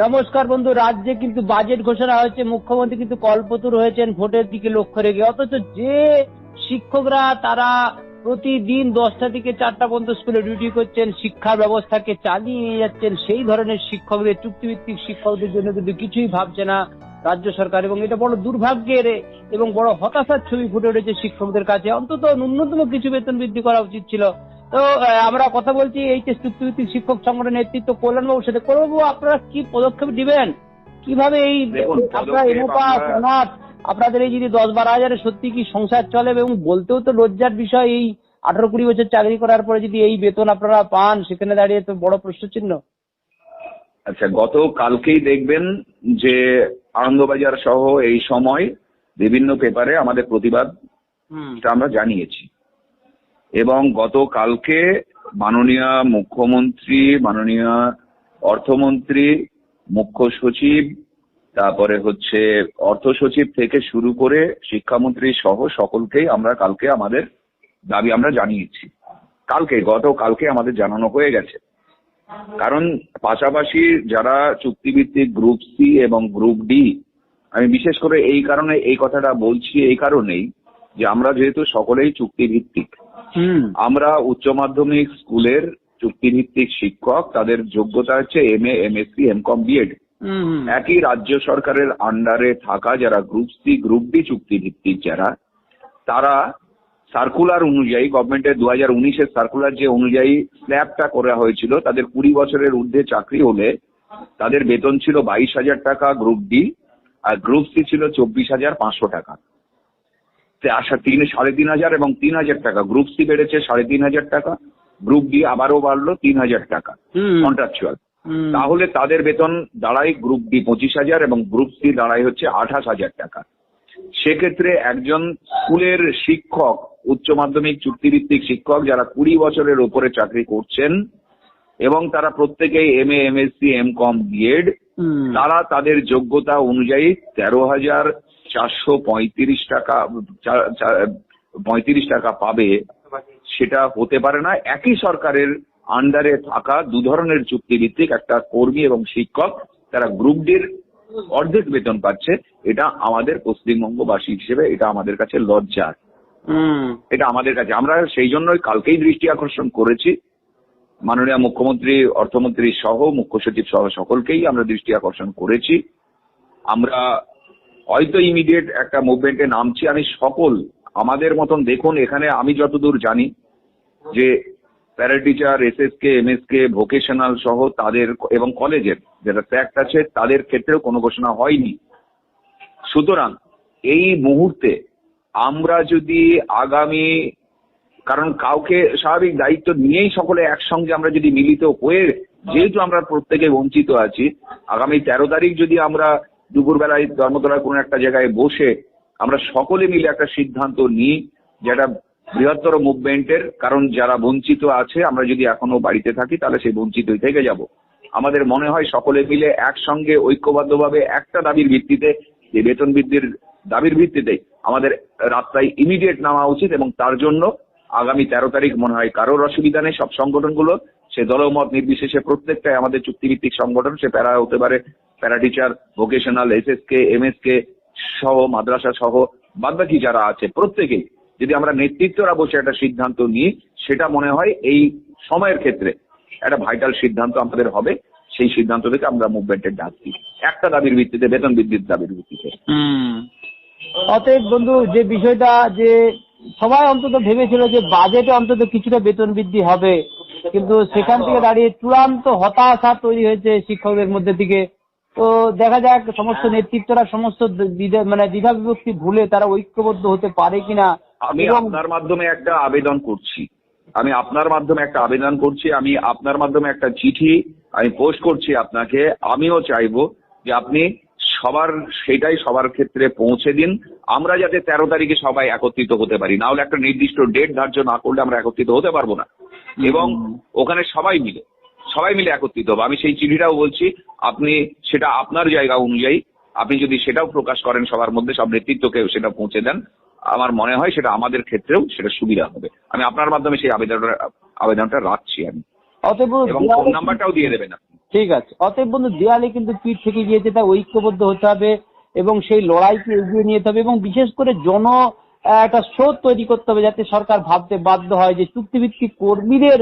নমস্কার বন্ধু, রাজ্যে কিন্তু বাজেট ঘোষণা হয়েছে, মুখ্যমন্ত্রী কিন্তু কল্পতরু হয়েছেন ভোটের দিকে লক্ষ্য রেখে। অথচ যে শিক্ষকরা তারা প্রতিদিন দশটা থেকে চারটা পর্যন্ত স্কুলে ডিউটি করছেন, শিক্ষা ব্যবস্থাকে চালিয়ে যাচ্ছেন, সেই ধরনের শিক্ষকদের, চুক্তিভিত্তিক শিক্ষকদের জন্য কিন্তু কিছুই ভাবছে না রাজ্য সরকার। এবং এটা বড় দুর্ভাগ্যের এবং বড় হতাশার ছবি ফুটে উঠেছে শিক্ষকদের কাছে। অন্তত ন্যূনতম কিছু বেতন বৃদ্ধি করা উচিত ছিল। তো আমরা কথা বলছি এই যে চুক্তিভিত্তিক শিক্ষক সংগঠনের নেতৃত্ব কল্যাণবাবুর সাথে। কল্যাণবাবু আপনারা কি পদক্ষেপ দিবেন কীভাবে এই আপনারা পদক্ষেপ এনোপা আপনাদের এই যদি দশ বারো হাজারে সত্যি কি সংসার চলে এবং বলতেও তো লজ্জার বিষয় এই আঠারো কুড়ি বছর চাকরি করার পরে যদি এই বেতন আপনারা পান সেখানে দাঁড়িয়ে তো বড় প্রশ্ন চিহ্ন আচ্ছা গত কালকেই দেখবেন যে আনন্দবাজার সহ এই সময় বিভিন্ন পেপারে আমাদের প্রতিবাদ আমরা জানিয়েছি। এবং গত কালকে মাননীয় মুখ্যমন্ত্রী, মাননীয় অর্থমন্ত্রী, মুখ্য সচিব, তারপরে হচ্ছে অর্থ সচিব থেকে শুরু করে শিক্ষামন্ত্রী সহ সকলকেই আমরা কালকে আমাদের দাবি আমরা জানিয়েছি। কালকে গত কালকে আমাদের জানানো হয়ে গেছে। কারণ পাশাপাশি যারা চুক্তিভিত্তিক গ্রুপ সি এবং গ্রুপ ডি আমি বিশেষ করে এই কারণে এই কথাটা বলছি এই কারণেই যে আমরা যেহেতু সকলেই চুক্তিভিত্তিক আমরা উচ্চ মাধ্যমিক স্কুলের চুক্তিভিত্তিক শিক্ষক তাদের যোগ্যতা হচ্ছে M A M S C M com BEd একই রাজ্য সরকারের আন্ডারে থাকা যারা গ্রুপ সি গ্রুপ ডি চুক্তিভিত্তিক যারা তারা সার্কুলার অনুযায়ী গভর্নমেন্টের দু হাজার উনিশের সার্কুলার যে অনুযায়ী স্ল্যাবটা করা হয়েছিল তাদের কুড়ি বছরের ঊর্ধ্বে চাকরি হলে তাদের বেতন ছিল বাইশ হাজার টাকা গ্রুপ ডি আর গ্রুপ সি ছিল চব্বিশ হাজার পাঁচশো টাকা। আসা তিন সাড়ে তিন হাজার এবং তিন হাজার টাকা। গ্রুপ সি বেড়েছে সাড়ে তিন হাজার টাকা। গ্রুপ ডি আবারও বাড়লো তিন হাজার টাকা কন্ট্রাকচুয়াল তাহলে তাদের বেতন দাঁড়ায় গ্রুপ ডি পঁচিশ হাজার এবং গ্রুপ সি দাঁড়ায় হচ্ছে আঠাশ হাজার টাকা। সেক্ষেত্রে একজন স্কুলের শিক্ষক উচ্চ মাধ্যমিক চুক্তিভিত্তিক শিক্ষক যারা কুড়ি বছরের ওপরে চাকরি করছেন এবং তারা প্রত্যেকেই M A M S C M com BEd তারা তাদের যোগ্যতা অনুযায়ী তেরো হাজার চারশো পঁয়ত্রিশ টাকা পঁয়ত্রিশ টাকা পাবে সেটা হতে পারে না। একই সরকারের আন্ডারে থাকা দু ধরনের চুক্তিভিত্তিক একটা কর্মী এবং শিক্ষক তারা গ্রুপ ডির অর্ধেক বেতন পাচ্ছে। এটা আমাদের পশ্চিমবঙ্গবাসী হিসেবে এটা আমাদের কাছে লজ্জার হুম। এটা আমাদের কাছে। আমরা সেই জন্যই কালকেই দৃষ্টি আকর্ষণ করেছি। মাননীয় মুখ্যমন্ত্রী অর্থমন্ত্রী সহ মুখ্য সচিব সহ সকলকেই আমরা দৃষ্টি আকর্ষণ করেছি। আমরা হয়তো ইমিডিয়েট একটা মুভমেন্টে নামছি। আমি সকল আমাদের মতন দেখুন, এখানে আমি যতদূর জানি যে para teacher S S K M S K vocational সহ তাদের এবং কলেজের যেটা ফ্যাক্ট আছে, তাদের ক্ষেত্রেও কোনো ঘোষণা হয়নি। সুতরাং এই মুহূর্তে আমরা যদি আগামী, কারণ কাউকে স্বাভাবিক দায়িত্ব নিয়েই সকলে একসঙ্গে আমরা যদি মিলিত হয়ে, যেহেতু আমরা প্রত্যেকে বঞ্চিত আছি, আগামী তেরো তারিখ যদি আমরা দুপুরবেলায় ধর্মতলার কোনো একটা জায়গায় বসে আমরা সকলে মিলে একটা সিদ্ধান্ত নিই যেটা বৃহত্তর মুভমেন্টের, কারণ যারা বঞ্চিত আছে, আমরা যদি এখনও বাড়িতে থাকি, তাহলে সেই বঞ্চিতই থেকে যাব। আমাদের মনে হয় সকলে মিলে একসঙ্গে ঐক্যবদ্ধভাবে একটা দাবির ভিত্তিতে, যে বেতন বৃদ্ধির দাবির ভিত্তিতে আমাদের রাস্তায় ইমিডিয়েট নামা উচিত এবং তার জন্য আগামী তেরো তারিখ মনে হয় কারোর অসুবিধা নেই। সব সংগঠনগুলো সে দলমত নির্বিশেষে প্রত্যেকটাই আমাদের চুক্তিভিত্তিক সংগঠন সে প্যারা হতে পারে para teacher vocational S S K M S K সহ মাদ্রাসা সহ বাদবাকি যারা আছে প্রত্যেকেই। যদি আমরা নেতৃত্বরা বসে একটা সিদ্ধান্ত নিই সেটা মনে হয় এই সময়ের ক্ষেত্রে একটা ভাইটাল সিদ্ধান্ত আমাদের হবে। সেই সিদ্ধান্ত থেকে আমরা মুভমেন্টের ডাক দিই। একটা দাবির ভিত্তিতে বেতন বৃদ্ধির দাবির ভিত্তিতে। হুম। অতএব বন্ধু যে বিষয়টা যে সবাই অন্তত ভেবেছিল যে বাজেটে অন্তত কিছুটা বেতন বৃদ্ধি হবে কিন্তু সেখান থেকে দাঁড়িয়ে চূড়ান্ত হতাশা তৈরি হয়েছে শিক্ষকদের মধ্যে থেকে। তো দেখা যাক সমস্ত নেতৃত্বরা সমস্ত মানে দ্বিধা বিভক্তি ভুলে তারা ঐক্যবদ্ধ হতে পারে কিনা আমি আপনার মাধ্যমে একটা আবেদন করছি। আমি আপনার মাধ্যমে একটা আবেদন করছি আমি আপনার মাধ্যমে একটা চিঠি আমি পোস্ট করছি আপনাকে। আমিও চাইব যে আপনি সবার সেটাই সবার ক্ষেত্রে পৌঁছে দিন। আমরা যাতে তেরো তারিখে সবাই একত্রিত হতে পারি। না হলে একটা নির্দিষ্ট ডেট ধার্য না করলে আমরা একত্রিত হতে পারব না। এবং ওখানে সবাই মিলে সবাই মিলে একত্রিত হবে। আমি সেই চিঠিটাও বলছি আপনি সেটা আপনার জায়গা অনুযায়ী আপনি যদি সেটাও প্রকাশ করেন সবার মধ্যে সব নেতৃত্বকে সেটা পৌঁছে দেন আমার মনে হয় সেটা আমাদের ক্ষেত্রেও সেটা সুবিধা হবে। আমি আপনার মাধ্যমে সেই আবেদনটা আবেদনটা রাখছি আমি। অতএব এবং ফোন নাম্বারটাও দিয়ে দেবেন আপনি। ঠিক আছে। অতএব বন্ধু দেয়ালে কিন্তু পিঠ থেকে গিয়েছে তা ঐক্যবদ্ধ হতে হবে এবং সেই লড়াইকে এগিয়ে নিয়ে যেতে হবে এবং বিশেষ করে জন একটা স্রোত তৈরি করতে হবে যাতে সরকার ভাবতে বাধ্য হয় যে চুক্তিভিত্তিক কর্মীদের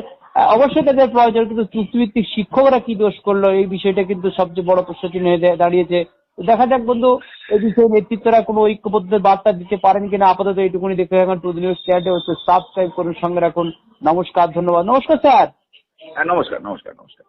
অবশ্যই তাদের প্রয়োজন, কিন্তু চুক্তিভিত্তিক শিক্ষকরা কি দোষ করল, এই বিষয়টা কিন্তু সবচেয়ে বড় প্রশ্নচিহ্ন হয়ে দাঁড়িয়েছে। দেখা যাক বন্ধু, এই বিষয়ে নেতৃত্বরা কোনো ঐক্যবদ্ধ বার্তা দিতে পারেন কিনা? আপাতত এইটুকুনি দেখে এখন টু নিউজ চ্যানেলে সাবস্ক্রাইব করুন, সঙ্গে রাখুন। নমস্কার, ধন্যবাদ। নমস্কার, স্যার। হ্যাঁ নমস্কার নমস্কার নমস্কার।